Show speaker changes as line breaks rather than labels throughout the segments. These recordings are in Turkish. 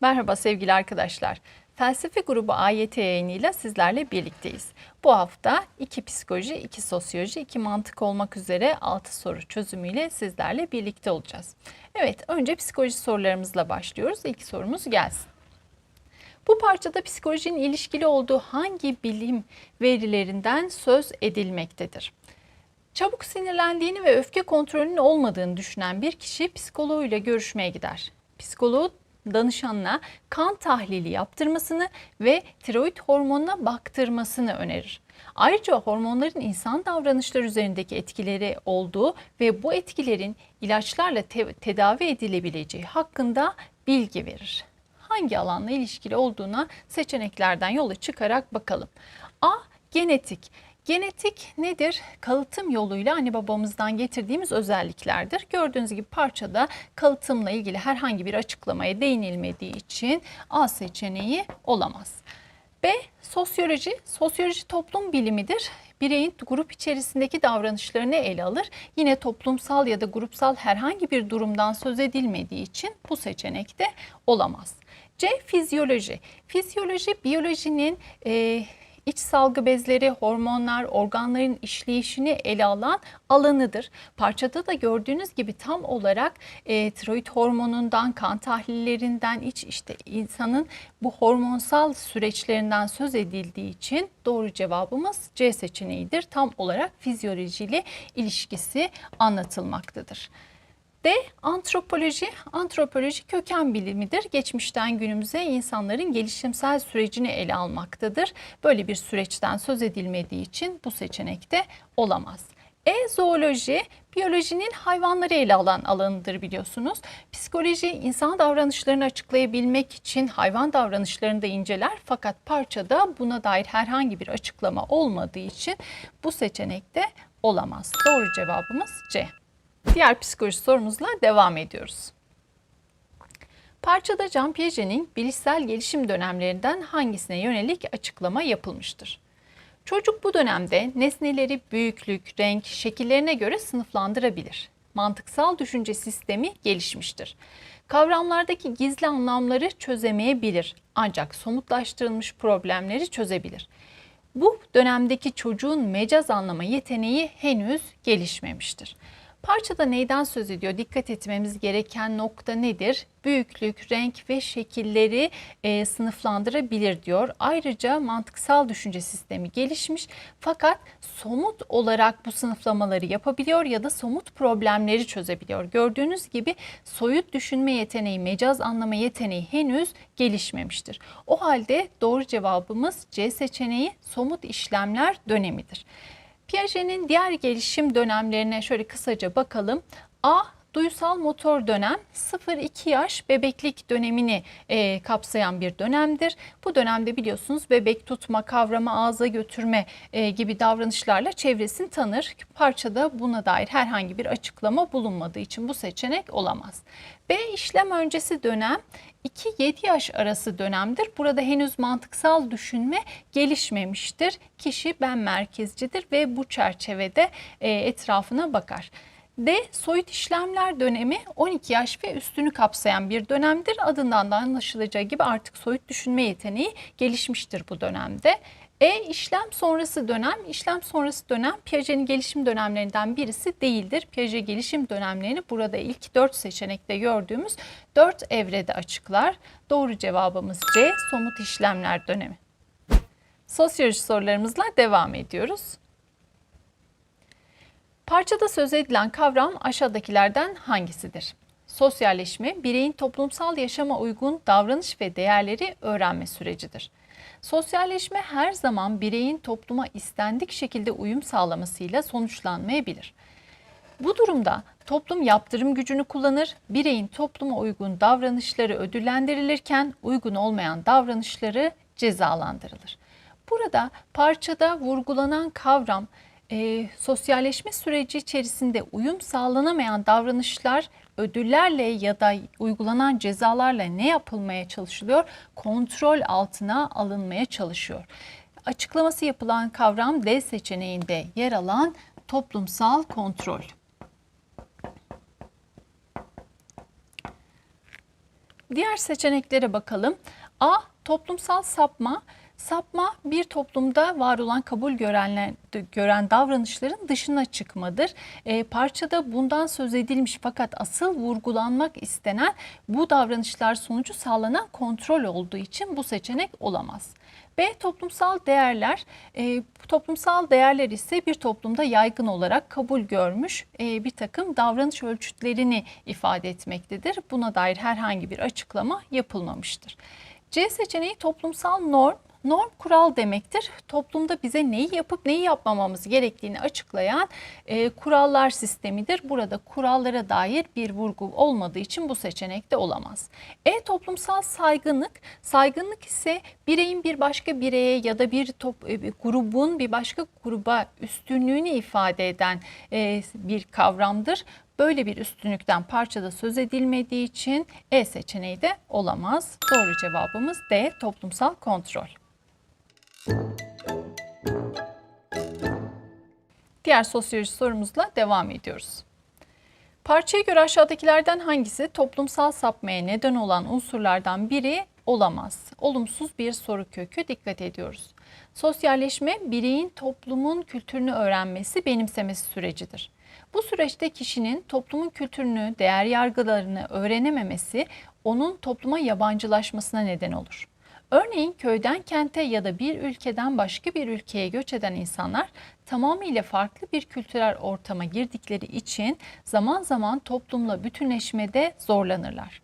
Merhaba sevgili arkadaşlar. Felsefe grubu AYT yayınıyla sizlerle birlikteyiz. Bu hafta iki psikoloji, iki sosyoloji, iki mantık olmak üzere altı soru çözümüyle sizlerle birlikte olacağız. Evet, önce psikoloji sorularımızla başlıyoruz. İlk sorumuz gelsin. Bu parçada psikolojinin ilişkili olduğu hangi bilim verilerinden söz edilmektedir? Çabuk sinirlendiğini ve öfke kontrolünün olmadığını düşünen bir kişi psikoloğuyla görüşmeye gider. Psikoloğu danışanına kan tahlili yaptırmasını ve tiroid hormonuna baktırmasını önerir. Ayrıca hormonların insan davranışları üzerindeki etkileri olduğu ve bu etkilerin ilaçlarla te- tedavi edilebileceği hakkında bilgi verir. Hangi alanla ilişkili olduğuna seçeneklerden yola çıkarak bakalım. A genetik. Genetik nedir? Kalıtım yoluyla anne babamızdan getirdiğimiz özelliklerdir. Gördüğünüz gibi parçada kalıtımla ilgili herhangi bir açıklamaya değinilmediği için A seçeneği olamaz. B. Sosyoloji. Sosyoloji toplum bilimidir. Bireyin grup içerisindeki davranışlarını ele alır. Yine toplumsal ya da grupsal herhangi bir durumdan söz edilmediği için bu seçenek de olamaz. C. Fizyoloji. Fizyoloji biyolojinin e, iç salgı bezleri, hormonlar, organların işleyişini ele alan alanıdır. Parçada da gördüğünüz gibi tam olarak e, tiroid hormonundan, kan tahlillerinden, iç işte insanın bu hormonsal süreçlerinden söz edildiği için doğru cevabımız C seçeneğidir. Tam olarak fizyolojiyle ilişkisi anlatılmaktadır. Ve antropoloji, antropoloji köken bilimidir. Geçmişten günümüze insanların gelişimsel sürecini ele almaktadır. Böyle bir süreçten söz edilmediği için bu seçenekte olamaz. E-zooloji biyolojinin hayvanları ele alan alanıdır biliyorsunuz. Psikoloji insan davranışlarını açıklayabilmek için hayvan davranışlarını da inceler fakat parçada buna dair herhangi bir açıklama olmadığı için bu seçenekte olamaz. Doğru cevabımız C. Diğer psikoloji sorumuzla devam ediyoruz. Parçada Jean Piaget'in bilişsel gelişim dönemlerinden hangisine yönelik açıklama yapılmıştır? Çocuk bu dönemde nesneleri büyüklük, renk, şekillerine göre sınıflandırabilir. Mantıksal düşünce sistemi gelişmiştir. Kavramlardaki gizli anlamları çözemeyebilir ancak somutlaştırılmış problemleri çözebilir. Bu dönemdeki çocuğun mecaz anlama yeteneği henüz gelişmemiştir. Parçada neyden söz ediyor? Dikkat etmemiz gereken nokta nedir? Büyüklük, renk ve şekilleri e, sınıflandırabilir diyor. Ayrıca mantıksal düşünce sistemi gelişmiş fakat somut olarak bu sınıflamaları yapabiliyor ya da somut problemleri çözebiliyor. Gördüğünüz gibi soyut düşünme yeteneği, mecaz anlama yeteneği henüz gelişmemiştir. O halde doğru cevabımız C seçeneği somut işlemler dönemidir. Piaget'in diğer gelişim dönemlerine şöyle kısaca bakalım. A duysal motor dönem 0-2 yaş bebeklik dönemini e, kapsayan bir dönemdir. Bu dönemde biliyorsunuz bebek tutma, kavrama, ağza götürme e, gibi davranışlarla çevresini tanır. Parçada buna dair herhangi bir açıklama bulunmadığı için bu seçenek olamaz. B işlem öncesi dönem 2-7 yaş arası dönemdir. Burada henüz mantıksal düşünme gelişmemiştir. Kişi ben merkezcidir ve bu çerçevede e, etrafına bakar. D soyut işlemler dönemi 12 yaş ve üstünü kapsayan bir dönemdir. Adından da anlaşılacağı gibi artık soyut düşünme yeteneği gelişmiştir bu dönemde. E işlem sonrası dönem, işlem sonrası dönem Piaget'in gelişim dönemlerinden birisi değildir. Piaget gelişim dönemlerini burada ilk 4 seçenekte gördüğümüz 4 evrede açıklar. Doğru cevabımız C, somut işlemler dönemi. Sosyoloji sorularımızla devam ediyoruz. Parçada söz edilen kavram aşağıdakilerden hangisidir? Sosyalleşme, bireyin toplumsal yaşama uygun davranış ve değerleri öğrenme sürecidir. Sosyalleşme her zaman bireyin topluma istendik şekilde uyum sağlamasıyla sonuçlanmayabilir. Bu durumda toplum yaptırım gücünü kullanır, bireyin topluma uygun davranışları ödüllendirilirken uygun olmayan davranışları cezalandırılır. Burada parçada vurgulanan kavram e, sosyalleşme süreci içerisinde uyum sağlanamayan davranışlar ödüllerle ya da uygulanan cezalarla ne yapılmaya çalışılıyor? Kontrol altına alınmaya çalışıyor. Açıklaması yapılan kavram D seçeneğinde yer alan toplumsal kontrol. Diğer seçeneklere bakalım. A. Toplumsal sapma Sapma bir toplumda var olan kabul görenler, gören davranışların dışına çıkmadır. E, parçada bundan söz edilmiş fakat asıl vurgulanmak istenen bu davranışlar sonucu sağlanan kontrol olduğu için bu seçenek olamaz. B. Toplumsal değerler. E, toplumsal değerler ise bir toplumda yaygın olarak kabul görmüş e, bir takım davranış ölçütlerini ifade etmektedir. Buna dair herhangi bir açıklama yapılmamıştır. C seçeneği toplumsal norm. Norm kural demektir. Toplumda bize neyi yapıp neyi yapmamamız gerektiğini açıklayan e, kurallar sistemidir. Burada kurallara dair bir vurgu olmadığı için bu seçenek de olamaz. E toplumsal saygınlık. Saygınlık ise bireyin bir başka bireye ya da bir, top, e, bir grubun bir başka gruba üstünlüğünü ifade eden e, bir kavramdır. Böyle bir üstünlükten parçada söz edilmediği için E seçeneği de olamaz. Doğru cevabımız D toplumsal kontrol. Diğer sosyoloji sorumuzla devam ediyoruz. Parçaya göre aşağıdakilerden hangisi toplumsal sapmaya neden olan unsurlardan biri olamaz? Olumsuz bir soru kökü dikkat ediyoruz. Sosyalleşme bireyin toplumun kültürünü öğrenmesi, benimsemesi sürecidir. Bu süreçte kişinin toplumun kültürünü, değer yargılarını öğrenememesi onun topluma yabancılaşmasına neden olur. Örneğin köyden kente ya da bir ülkeden başka bir ülkeye göç eden insanlar tamamıyla farklı bir kültürel ortama girdikleri için zaman zaman toplumla bütünleşmede zorlanırlar.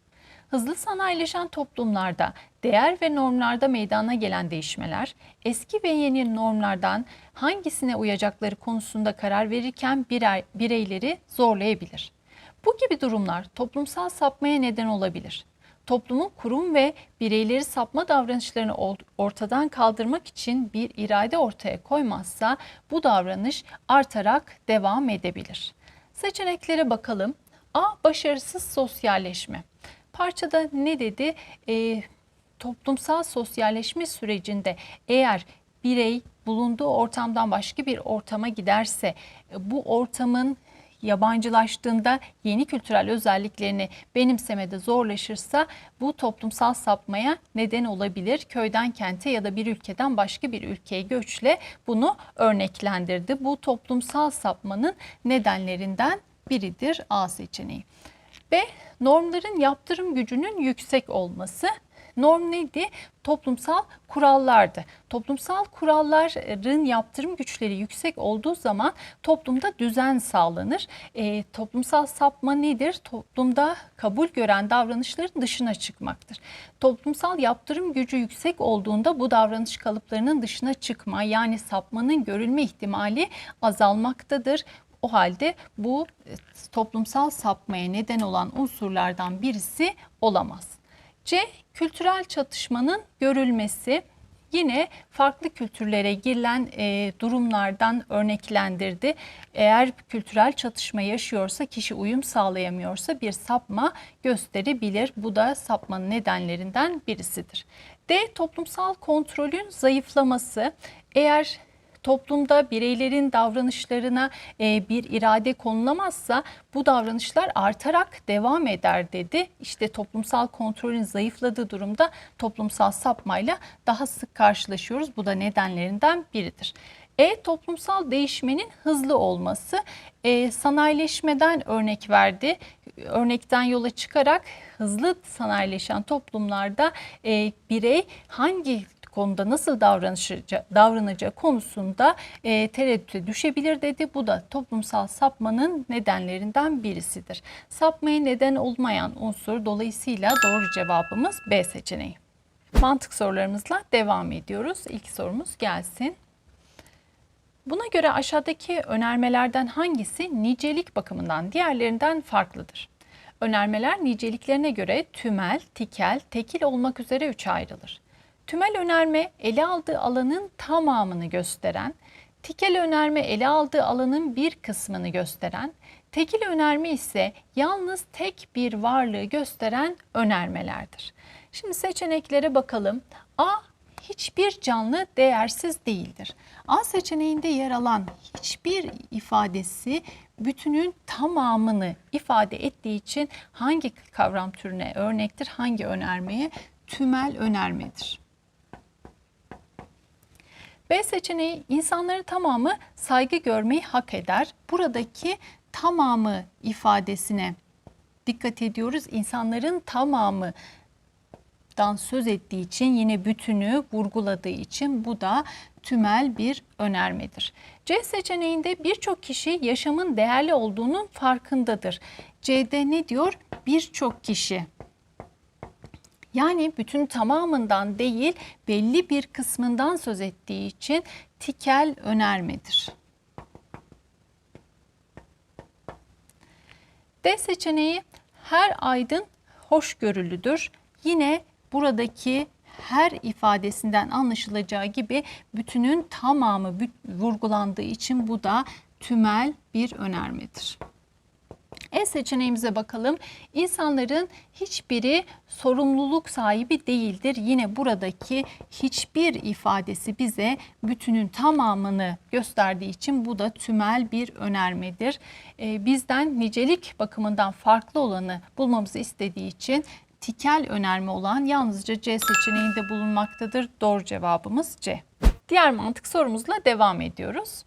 Hızlı sanayileşen toplumlarda değer ve normlarda meydana gelen değişmeler, eski ve yeni normlardan hangisine uyacakları konusunda karar verirken birey, bireyleri zorlayabilir. Bu gibi durumlar toplumsal sapmaya neden olabilir. Toplumun kurum ve bireyleri sapma davranışlarını ortadan kaldırmak için bir irade ortaya koymazsa bu davranış artarak devam edebilir. Seçeneklere bakalım. A. Başarısız sosyalleşme. Parçada ne dedi? E, toplumsal sosyalleşme sürecinde eğer birey bulunduğu ortamdan başka bir ortama giderse bu ortamın yabancılaştığında yeni kültürel özelliklerini benimsemede zorlaşırsa bu toplumsal sapmaya neden olabilir. Köyden kente ya da bir ülkeden başka bir ülkeye göçle bunu örneklendirdi. Bu toplumsal sapmanın nedenlerinden biridir A seçeneği. B normların yaptırım gücünün yüksek olması. Norm neydi? Toplumsal kurallardı. Toplumsal kuralların yaptırım güçleri yüksek olduğu zaman toplumda düzen sağlanır. E, toplumsal sapma nedir? Toplumda kabul gören davranışların dışına çıkmaktır. Toplumsal yaptırım gücü yüksek olduğunda bu davranış kalıplarının dışına çıkma yani sapmanın görülme ihtimali azalmaktadır. O halde bu e, toplumsal sapmaya neden olan unsurlardan birisi olamaz. C. Kültürel çatışmanın görülmesi yine farklı kültürlere girilen e, durumlardan örneklendirdi. Eğer kültürel çatışma yaşıyorsa, kişi uyum sağlayamıyorsa bir sapma gösterebilir. Bu da sapmanın nedenlerinden birisidir. D. Toplumsal kontrolün zayıflaması. Eğer toplumda bireylerin davranışlarına e, bir irade konulamazsa bu davranışlar artarak devam eder dedi. İşte toplumsal kontrolün zayıfladığı durumda toplumsal sapmayla daha sık karşılaşıyoruz. Bu da nedenlerinden biridir. E toplumsal değişmenin hızlı olması e, sanayileşmeden örnek verdi. Örnekten yola çıkarak hızlı sanayileşen toplumlarda e, birey hangi konuda nasıl davranacağı, konusunda e, tereddüte düşebilir dedi. Bu da toplumsal sapmanın nedenlerinden birisidir. Sapmaya neden olmayan unsur dolayısıyla doğru cevabımız B seçeneği. Mantık sorularımızla devam ediyoruz. İlk sorumuz gelsin. Buna göre aşağıdaki önermelerden hangisi nicelik bakımından diğerlerinden farklıdır? Önermeler niceliklerine göre tümel, tikel, tekil olmak üzere üçe ayrılır. Tümel önerme ele aldığı alanın tamamını gösteren, tikel önerme ele aldığı alanın bir kısmını gösteren, tekil önerme ise yalnız tek bir varlığı gösteren önermelerdir. Şimdi seçeneklere bakalım. A hiçbir canlı değersiz değildir. A seçeneğinde yer alan hiçbir ifadesi bütünün tamamını ifade ettiği için hangi kavram türüne örnektir, hangi önermeye? Tümel önermedir. B seçeneği insanların tamamı saygı görmeyi hak eder. Buradaki tamamı ifadesine dikkat ediyoruz. İnsanların tamamı dan söz ettiği için yine bütünü vurguladığı için bu da tümel bir önermedir. C seçeneğinde birçok kişi yaşamın değerli olduğunun farkındadır. C'de ne diyor? Birçok kişi. Yani bütün tamamından değil belli bir kısmından söz ettiği için tikel önermedir. D seçeneği her aydın hoşgörülüdür. Yine buradaki her ifadesinden anlaşılacağı gibi bütünün tamamı vurgulandığı için bu da tümel bir önermedir. E seçeneğimize bakalım. İnsanların hiçbiri sorumluluk sahibi değildir. Yine buradaki hiçbir ifadesi bize bütünün tamamını gösterdiği için bu da tümel bir önermedir. E, bizden nicelik bakımından farklı olanı bulmamızı istediği için tikel önerme olan yalnızca C seçeneğinde bulunmaktadır. Doğru cevabımız C. Diğer mantık sorumuzla devam ediyoruz.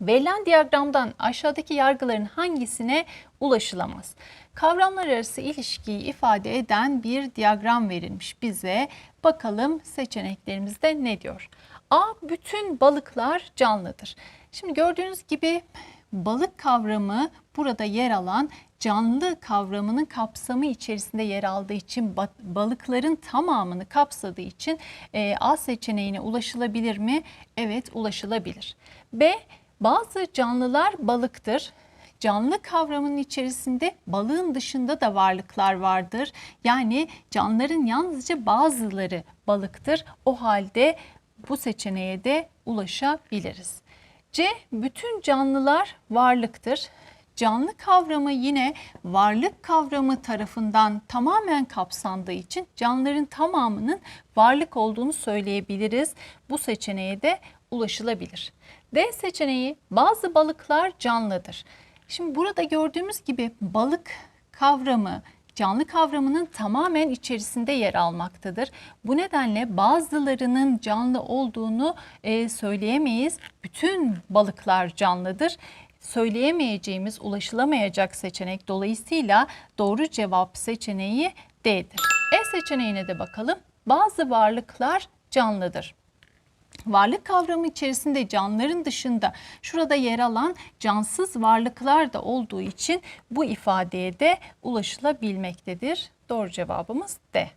Verilen diyagramdan aşağıdaki yargıların hangisine ulaşılamaz? Kavramlar arası ilişkiyi ifade eden bir diyagram verilmiş bize. Bakalım seçeneklerimizde ne diyor? A. Bütün balıklar canlıdır. Şimdi gördüğünüz gibi balık kavramı burada yer alan canlı kavramının kapsamı içerisinde yer aldığı için ba- balıkların tamamını kapsadığı için e, A seçeneğine ulaşılabilir mi? Evet ulaşılabilir. B. Bazı canlılar balıktır. Canlı kavramının içerisinde balığın dışında da varlıklar vardır. Yani canlıların yalnızca bazıları balıktır. O halde bu seçeneğe de ulaşabiliriz. C. Bütün canlılar varlıktır. Canlı kavramı yine varlık kavramı tarafından tamamen kapsandığı için canlıların tamamının varlık olduğunu söyleyebiliriz. Bu seçeneğe de ulaşılabilir. D seçeneği bazı balıklar canlıdır. Şimdi burada gördüğümüz gibi balık kavramı canlı kavramının tamamen içerisinde yer almaktadır. Bu nedenle bazılarının canlı olduğunu e, söyleyemeyiz. Bütün balıklar canlıdır. Söyleyemeyeceğimiz, ulaşılamayacak seçenek dolayısıyla doğru cevap seçeneği D'dir. E seçeneğine de bakalım. Bazı varlıklar canlıdır. Varlık kavramı içerisinde canlıların dışında şurada yer alan cansız varlıklar da olduğu için bu ifadeye de ulaşılabilmektedir. Doğru cevabımız D.